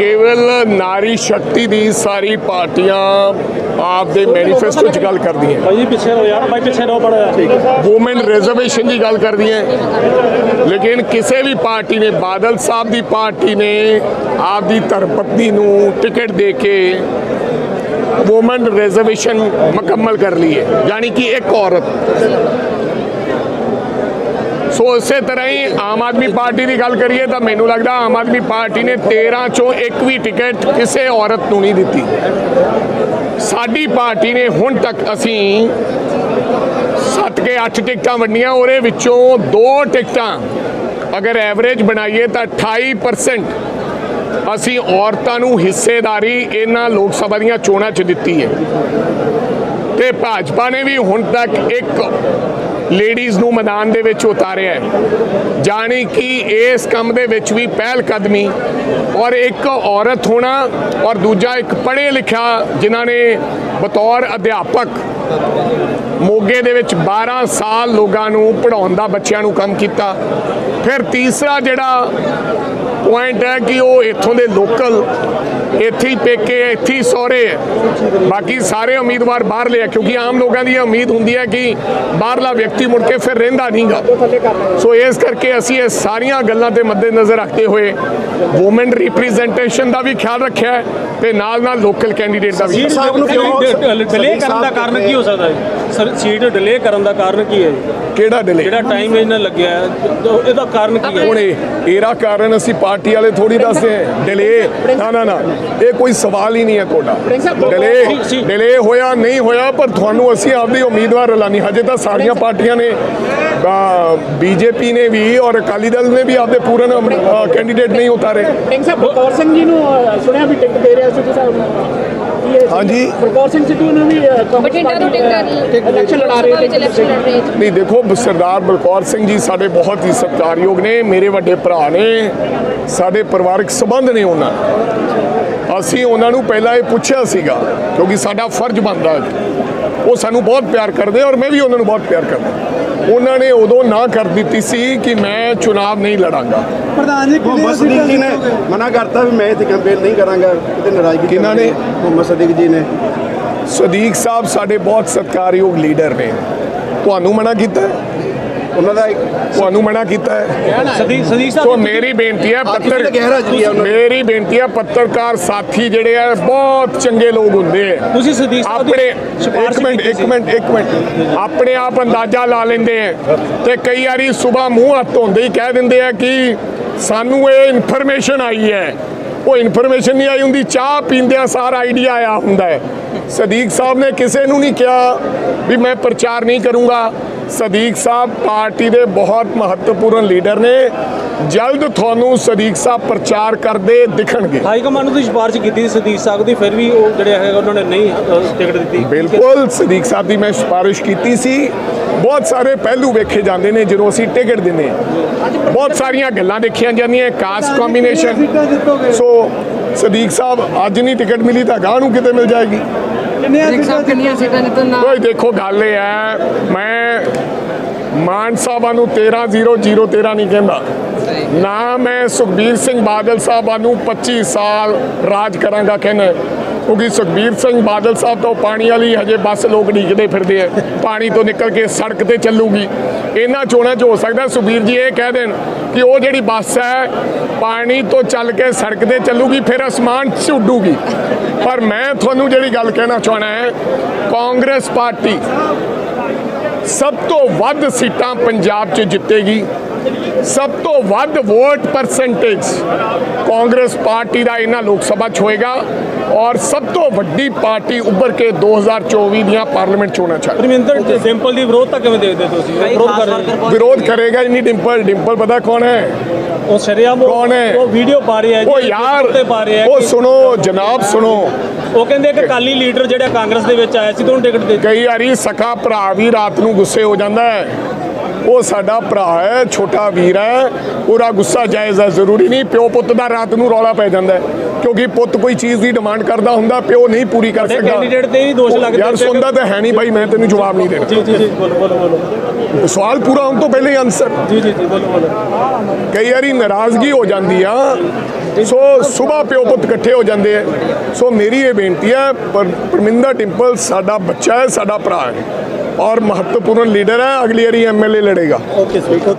ਕੇਵਲ ਨਾਰੀ ਸ਼ਕਤੀ ਦੀ ਸਾਰੀ ਪਾਰਟੀਆਂ ਆਪ ਦੇ ਮੈਨੀਫੈਸਟੋ 'ਚ ਗੱਲ ਕਰਦੀਆਂ। ਭਾਈ ਪਿੱਛੇ ਰਹੋ ਯਾਰ ਭਾਈ ਪਿੱਛੇ ਰਹੋ ਬੜਾ ਵੂਮਨ ਰਿਜ਼ਰਵੇਸ਼ਨ ਦੀ ਗੱਲ ਕਰਦੀਆਂ। ਲੇਕਿਨ ਕਿਸੇ ਵੀ ਪਾਰਟੀ ਨੇ ਬਾਦਲ ਸਾਹਿਬ ਦੀ ਪਾਰਟੀ ਨੇ ਆਪ ਦੀ ਧਰਮਪਤਨੀ ਨੂੰ ਟਿਕਟ ਦੇ ਕੇ ਵੂਮਨ ਰਿਜ਼ਰਵੇਸ਼ਨ ਮੁਕੰਮਲ ਕਰ ਲਈ ਹੈ। ਯਾਨੀ ਕਿ ਇੱਕ ਔਰਤ। ਸੋ ਇਸੇ ਤਰ੍ਹਾਂ ਹੀ ਆਮ ਆਦਮੀ ਪਾਰਟੀ ਦੀ ਗੱਲ ਕਰੀਏ ਤਾਂ ਮੈਨੂੰ ਲੱਗਦਾ ਆਮ ਆਦਮੀ ਪਾਰਟੀ ਨੇ 13 ਚੋਂ ਇੱਕ ਵੀ ਟਿਕਟ ਕਿਸੇ ਔਰਤ ਨੂੰ ਨਹੀਂ ਦਿੱਤੀ। ਸਾਡੀ ਪਾਰਟੀ ਨੇ ਹੁਣ ਤੱਕ ਅਸੀਂ ਸੱਤ ਕੇ 8 ਟਿਕਟਾਂ ਵੰਡੀਆਂ, ਉਹਦੇ ਵਿੱਚੋਂ ਦੋ ਟਿਕਟਾਂ ਅਗਰ ਐਵਰੇਜ ਬਣਾਈਏ ਤਾਂ 28% ਅਸੀਂ ਔਰਤਾਂ ਨੂੰ ਹਿੱਸੇਦਾਰੀ ਇਹਨਾਂ ਲੋਕ ਸਭਾ ਦੀਆਂ ਚੋਣਾਂ 'ਚ ਦਿੱਤੀ ਹੈ। ਤੇ ਭਾਜਪਾ ਨੇ ਵੀ ਹੁਣ ਤੱਕ ਇੱਕ ਲੇਡੀਜ਼ ਨੂੰ ਮੈਦਾਨ ਦੇ ਵਿੱਚ ਉਤਾਰਿਆ ਹੈ। ਜਾਣੀ ਕਿ ਇਸ ਕੰਮ ਦੇ ਵਿੱਚ ਵੀ ਪਹਿਲ ਕਦਮੀ ਔਰ ਇੱਕ ਔਰਤ ਹੋਣਾ ਔਰ ਦੂਜਾ ਇੱਕ ਪੜ੍ਹੇ ਲਿਖਿਆ ਜਿਨ੍ਹਾਂ ਨੇ ਬਤੌਰ ਅਧਿਆਪਕ ਮੋਗੇ ਦੇ ਵਿੱਚ 12 ਸਾਲ ਲੋਕਾਂ ਨੂੰ ਪੜਾਉਣ ਦਾ ਬੱਚਿਆਂ ਨੂੰ ਕੰਮ ਕੀਤਾ। ਫਿਰ ਤੀਸਰਾ ਜਿਹੜਾ ਪੁਆਇੰਟ ਹੈ ਕਿ ਉਹ ਇੱਥੋਂ ਦੇ ਲੋਕਲ ਇੱਥੇ ਹੀ ਪੇਕੇ ਇੱਥੇ ਹੀ ਸਹੁਰੇ ਹੈ। ਬਾਕੀ ਸਾਰੇ ਉਮੀਦਵਾਰ ਬਾਹਰਲੇ ਆ ਕਿਉਂਕਿ ਆਮ ਲੋਕਾਂ ਦੀ ਇਹ ਉਮੀਦ ਹੁੰਦੀ ਹੈ ਕਿ ਬਾਹਰਲਾ ਵਿਅਕਤੀ ਮੁੜ ਕੇ ਫਿਰ ਰਹਿੰਦਾ ਨਹੀਂਗਾ। ਸੋ ਇਸ ਕਰਕੇ ਅਸੀਂ ਇਹ ਸਾਰੀਆਂ ਗੱਲਾਂ ਤੇ ਮੱਦੇਨਜ਼ਰ ਰੱਖਦੇ ਹੋਏ ਔਮਨ ਰਿਪਰੈਜ਼ੈਂਟੇਸ਼ਨ ਦਾ ਵੀ ਖਿਆਲ ਰੱਖਿਆ ਹੈ ਤੇ ਨਾਲ ਨਾਲ ਲੋਕਲ ਕੈਂਡੀਡੇਟ ਦਾ ਵੀ ਸੀਟ ਸਾਹਿਬ ਨੂੰ ਕਿਉਂ- ਡਿਲੇ ਕਰਨ ਦਾ ਕਾਰਨ ਕੀ ਹੋ ਸਕਦਾ ਹੈ ਸਰ ਸੀਟ ਡਿਲੇ ਕਰਨ ਦਾ ਕਾਰਨ ਕੀ ਹੈ ਜੀ? ਕਿਹੜਾ ਡਿਲੇ ਜਿਹੜਾ ਟਾਈਮ ਇਹਨਾਂ ਲੱਗਿਆ ਹੈ, ਇਹਦਾ ਕਾਰਨ ਕੀ ਹੈ? ਹੁਣ ਇਹ ਇਹਦਾ ਕਾਰਨ ਅਸੀਂ ਪਾਰਟੀ ਵਾਲੇ ਥੋੜੀ ਦੱਸਦੇ ਹਾਂ। ਡਿਲੇ ਨਾ ਨਾ ਨਾ। ਇਹ ਕੋਈ ਸਵਾਲ ਹੀ ਨਹੀਂ ਹੈ ਤੁਹਾਡਾ। ਡਿਲੇ ਡਿਲੇ ਹੋਇਆ ਨਹੀਂ ਹੋਇਆ ਪਰ ਤੁਹਾਨੂੰ ਅਸੀਂ ਆਪਦੀ ਉਮੀਦਵਾਰ ਐਲਾਨੀ। ਹਜੇ ਤਾਂ ਸਾਰੀਆਂ ਪਾਰਟੀਆਂ ਨੇ ਬੀਜੇਪੀ ਨੇ ਵੀ ਔਰ ਅਕਾਲੀ ਦਲ ਨੇ ਵੀ ਆਪਦੇ ਪੂਰਨ ਕੈਂਡੀਡੇਟ ਨਹੀਂ ਉਤਾਰੇ। ਸਿੰਘ ਸਾਹਿਬ ਬਲਕੌਰ ਸਿੰਘ ਜੀ ਨੂੰ ਅ, ਸੁਣਿਆ ਵੀ ਟਿਕਟ ਦੇ ਰਿਹਾ ਸਿੱਧੂ ਸਾਹਿਬ। ਨੂੰ ਕੀ ਇਹ ਹਾਂਜੀ। ਬਲਕੌਰ ਸਿੰਘ ਸਿੱਧੂ ਨੂੰ ਵੀ ਅ, ਕਾਂਗਰਸ ਬਠਿੰਡਾ ਤੋਂ ਪਾਰਟੀ, ਟਿਕਟ ਅ, ਇਲੈਕਸ਼ਨ ਲੜਾ ਰਹੇ ਵਿੱਚ ਇਲੈਕਸ਼ਨ ਲੜ ਰਹੇ ਜੀ ਨਹੀਂ ਦੇਖੋ ਸਰਦਾਰ ਬਲਕੌਰ ਸਿੰਘ ਜੀ ਸਾਡੇ ਬਹੁਤ ਹੀ ਸਤਿਕਾਰਯੋਗ ਨੇ ਮੇਰੇ ਵੱਡੇ ਭਰਾ ਨੇ ਸਾਡੇ ਪਰਿਵਾਰਕ ਸੰਬੰਧ ਨੇ ਉਹਨਾਂ। ਅਸੀਂ ਉਹਨਾਂ ਨੂੰ ਪਹਿਲਾਂ ਇਹ ਪੁੱਛਿਆ ਸੀਗਾ ਕਿਉਂਕਿ ਸਾਡਾ ਫਰਜ਼ ਬਣਦਾ ਹੈ ਉਹ ਸਾਨੂੰ ਬਹੁਤ ਪਿਆਰ ਕਰਦੇ ਔਰ ਮੈਂ ਵੀ ਉਹਨਾਂ ਨੂੰ ਬਹੁਤ ਪਿਆਰ ਕਰਦਾ। ਉਹਨਾਂ ਨੇ ਉਦੋਂ ਨਾ ਕਰ ਦਿੱਤੀ ਸੀ ਕਿ ਮੈਂ ਚੁਣਾਵ ਨਹੀਂ ਲੜਾਂਗਾ। ਪ੍ਰਧਾਨ ਜੀ ਮੁਹੰਮਦ ਸਦੀਕ ਜੀ ਨੇ ਮਨਾ ਕਰਤਾ ਵੀ ਮੈਂ ਇੱਥੇ ਕੈਂਪੇਨ ਨਹੀਂ ਕਰਾਂਗਾ ਕਿਤੇ ਨਾਰਾਜ਼ਗੀ ਕਿਹਨਾਂ ਨੇ? ਮੁਹੰਮਦ ਸਦੀਕ ਜੀ ਨੇ। ਸਦੀਕ ਸਾਹਿਬ ਸਾਡੇ ਬਹੁਤ ਸਤਿਕਾਰਯੋਗ ਲੀਡਰ ਨੇ। ਤੁਹਾਨੂੰ ਮਨਾ ਕੀਤਾ? ਉਹਨਾਂ ਦਾ ਤੁਹਾਨੂੰ ਮਨਾ ਕੀਤਾ ਹੈ। ਸਦੀਕ ਸਦੀਕ ਸੋ ਸਾਹਿਬ ਮੇਰੀ ਬੇਨਤੀ ਹੈ ਦਾ। ਮੇਰੀ ਬੇਨਤੀ ਹੈ ਪੱਤਰਕਾਰ ਸਾਥੀ ਜਿਹੜੇ ਆ ਬਹੁਤ ਚੰਗੇ ਲੋਕ ਹੁੰਦੇ ਆ। ਤੁਸੀਂ ਸਾਹਿਬ ਦੀ ਆਪਣੇ ਇੱਕ ਮਿੰਟ ਇੱਕ ਸੀ। ਮਿੰਟ ਇੱਕ ਮਿੰਟ। ਆਪਣੇ ਆਪ ਅੰਦਾਜ਼ਾ ਲਾ ਲੈਂਦੇ ਆ ਤੇ ਕਈ ਵਾਰੀ ਸਵੇਰ ਮੂੰਹ ਹੱਥ ਧੋਂਦੇ ਹੀ ਕਹਿ ਦਿੰਦੇ ਆ ਕਿ ਸਾਨੂੰ ਇਹ ਇਨਫੋਰਮੇਸ਼ਨ ਆਈ ਹੈ। ਉਹ ਇਨਫੋਰਮੇਸ਼ਨ ਨਹੀਂ ਆਈ ਹੁੰਦੀ ਚਾਹ ਪੀਂਦਿਆਂ ਸਾਰ ਆਈਡੀਆ ਆਇਆ ਹੁੰਦਾ ਹੈ। ਸਦੀਕ ਸਾਹਿਬ ਨੇ ਕਿਸੇ ਨੂੰ ਨਹੀਂ ਕਿਹਾ ਵੀ ਮੈਂ ਪ੍ਰਚਾਰ ਨਹੀਂ ਕਰੂੰਗਾ। ਸਦੀਕ ਸਾਹਿਬ ਪਾਰਟੀ ਦੇ ਬਹੁਤ ਮਹੱਤਵਪੂਰਨ ਲੀਡਰ ਨੇ। ਜਲਦ ਤੁਹਾਨੂੰ ਸਦੀਕ ਸਾਹਿਬ ਪ੍ਰਚਾਰ ਕਰਦੇ ਦਿਖਣਗੇ। ਹਾਈ ਕਮਾਂਡ ਨੂੰ ਤੁਸੀਂ ਸਿਫਾਰਿਸ਼ ਕੀਤੀ ਸੀ ਸਦੀਕ ਸਾਹਿਬ ਦੀ ਫਿਰ ਵੀ ਉਹ ਜਿਹੜੇ ਹੈਗਾ ਉਹਨਾਂ ਨੇ ਨਹੀਂ ਟਿਕਟ ਦਿੱਤੀ। ਬਿਲਕੁਲ ਸਦੀਕ ਸਾਹਿਬ ਦੀ ਮੈਂ ਸਿਫਾਰਿਸ਼ ਕੀਤੀ ਸੀ। ਬਹੁਤ ਸਾਰੇ ਪਹਿਲੂ ਵੇਖੇ ਜਾਂਦੇ ਨੇ ਜਦੋਂ ਅਸੀਂ ਟਿਕਟ ਦਿੰਦੇ ਹਾਂ। ਬਹੁਤ ਸਾਰੀਆਂ ਗੱਲਾਂ ਦੇਖੀਆਂ ਜਾਂਦੀਆਂ caste combination so Sadiq Sahib ਅੱਜ ਨਹੀਂ ਟਿਕਟ ਮਿਲੀ ਤਾਂ ਗਾਂ ਨੂੰ ਕਿਤੇ ਮਿਲ ਜਾਏਗੀ। ਸਾਹਿਬ ਕਿੰਨੀਆਂ ਸੀਟਾਂ ਜਿੱਤਣ ਨਾ ਕੋਈ ਦੇਖੋ ਗੱਲ ਇਹ ਹੈ ਮੈਂ ਮਾਨ ਸਾਹਿਬਾਂ ਨੂੰ 13013 ਨਹੀਂ ਕਹਿੰਦਾ। ਨਾ ਮੈਂ ਸੁਖਬੀਰ ਸਿੰਘ ਬਾਦਲ ਸਾਹਿਬਾਂ ਨੂੰ 25 ਸਾਲ ਰਾਜ ਕਰਾਂਗਾ ਕਹਿੰਦਾ। ਕਿਉਂਕਿ ਸੁਖਬੀਰ ਸਿੰਘ ਬਾਦਲ ਸਾਹਿਬ ਤੋਂ ਪਾਣੀ ਵਾਲੀ ਹਜੇ ਬੱਸ ਲੋਕ ਢੀਕਦੇ ਫਿਰਦੇ ਆ। ਪਾਣੀ ਤੋਂ ਨਿਕਲ ਕੇ ਸੜਕ ਤੇ ਚੱਲੂਗੀ। ਇਹਨਾਂ ਚੋਣਾਂ 'ਚ ਹੋ ਸਕਦਾ ਸੁਖਬੀਰ ਜੀ ਇਹ ਕਹਿ ਦੇਣ ਕਿ ਉਹ ਜਿਹੜੀ ਬੱਸ ਹੈ, ਪਾਣੀ ਤੋਂ ਚੱਲ ਕੇ ਸੜਕ ਤੇ ਚੱਲੂਗੀ, ਫਿਰ ਅਸਮਾਨ 'ਚ ਉੱਡੂਗੀ। ਪਰ ਮੈਂ ਤੁਹਾਨੂੰ ਜਿਹੜੀ ਗੱਲ ਕਹਿਣਾ ਚਾਹਣਾ ਹੈ, ਕਾਂਗਰਸ ਪਾਰਟੀ ਸਭ ਤੋਂ ਵੱਧ ਸੀਟਾਂ ਪੰਜਾਬ 'ਚ ਜਿੱਤੇਗੀ। ਸਭ ਤੋਂ ਵੱਧ ਵੋਟ ਪਰਸੈਂਟੇਜ ਕਾਂਗਰਸ ਪਾਰਟੀ ਦਾ ਇਹਨਾਂ ਲੋਕ ਸਭਾ 'ਚ ਹੋਏਗਾ ਔਰ ਸਭ ਤੋਂ ਵੱਡੀ ਪਾਰਟੀ ਉੱਭਰ ਕੇ 2024 ਦੀਆਂ ਪਾਰਲੀਮੈਂਟ ਚੋਣਾਂ 'ਚ ਆਏਗੀ। ਰਮਿੰਦਰ ਸਿੰਪਲ ਦੀ ਵਿਰੋਧਤਾ ਕਿਵੇਂ ਦੇਖਦੇ ਹੋ ਤੁਸੀਂ ਵਿਰੋਧ ਕਰ ਰਹੇ। ਵਿਰੋਧ ਕਰੇਗਾ ਹੀ ਨਹੀਂ ਡਿੰਪਲ ਡਿੰਪਲ ਪਤਾ ਕੌਣ ਹੈ ਉਹ ਸ਼ਰਿਆਮ ਕੌਣ ਹੈ? ਉਹ ਵੀਡੀਓ ਪਾ ਰਿਹਾ ਉਹ ਯਾਰ ਤੇ ਪਾ ਰਿਹਾ ਉਹ ਸੁਣੋ ਜਨਾਬ ਸੁਣੋ ਉਹ ਕਹਿੰਦੇ ਕਿ ਅਕਾਲੀ ਲੀਡਰ ਜਿਹੜਾ ਕਾਂਗਰਸ ਦੇ ਵਿੱਚ ਆਇਆ ਸੀ ਤੇ ਉਹਨੂੰ ਟਿਕਟ ਦੇ ਕਈ ਵਾਰੀ ਸਕਾ ਭਰਾ ਵੀ ਰਾਤ ਨੂੰ ਗੁੱਸੇ ਹੋ ਜਾਂਦਾ ਹੈ ਉਹ ਸਾਡਾ ਭਰਾ ਹੈ, ਛੋਟਾ ਵੀਰ ਹੈ। ਉਹਦਾ ਗੁੱਸਾ ਜਾਇਜ਼ ਹੈ, ਜ਼ਰੂਰੀ ਨਹੀਂ। ਪਿਓ ਪੁੱਤ ਦਾ ਰਾਤ ਨੂੰ ਰੌਲਾ ਪੈ ਜਾਂਦਾ ਹੈ। ਕਿਉਂਕਿ ਪੁੱਤ ਕੋਈ ਚੀਜ਼ ਦੀ ਡਿਮਾਂਡ ਕਰਦਾ ਹੁੰਦਾ ਪਿਓ ਨਹੀਂ ਪੂਰੀ ਕਰ ਸਕਦਾ। ਕੈਂਡੀਡੇਟ ਤੇ ਵੀ ਦੋਸ਼ ਲੱਗਦੇ ਯਾਰ ਸੁਣਦਾ ਤਾਂ ਹੈ ਨਹੀਂ ਭਾਈ ਮੈਂ ਤੈਨੂੰ ਜਵਾਬ ਨਹੀਂ ਦੇਣਾ। ਜੀ ਜੀ ਜੀ ਬੋਲੋ ਬੋਲੋ ਸਵਾਲ ਪੂਰਾ ਹੋਣ ਤੋਂ ਪਹਿਲੇ ਹੀ ਆਨਸਰ ਜੀ ਜੀ ਜੀ ਬੋਲੋ ਬੋਲੋ। ਕਈ ਵਾਰੀ ਨਾਰਾਜ਼ਗੀ ਹੋ ਜਾਂਦੀ ਆ। ਸੋ ਸਵੇਰ ਪਿਓ ਪੁੱਤ ਇਕੱਠੇ ਹੋ ਜਾਂਦੇ ਆ। ਸੋ ਮੇਰੀ ਇਹ ਬੇਨਤੀ ਹੈ ਪਰ ਪਰਮਿੰਦਰ ਟਿੰਪਲ ਸਾਡਾ ਬੱਚਾ ਹੈ ਸਾਡਾ ਭਰਾ ਹੈ। ਔਰ ਮਹੱਤਵਪੂਰਨ ਲੀਡਰ ਹੈ ਅਗਲੀ ਵਾਰੀ ਐਮਐਲਏ ਲੜੇਗਾ। Okay sir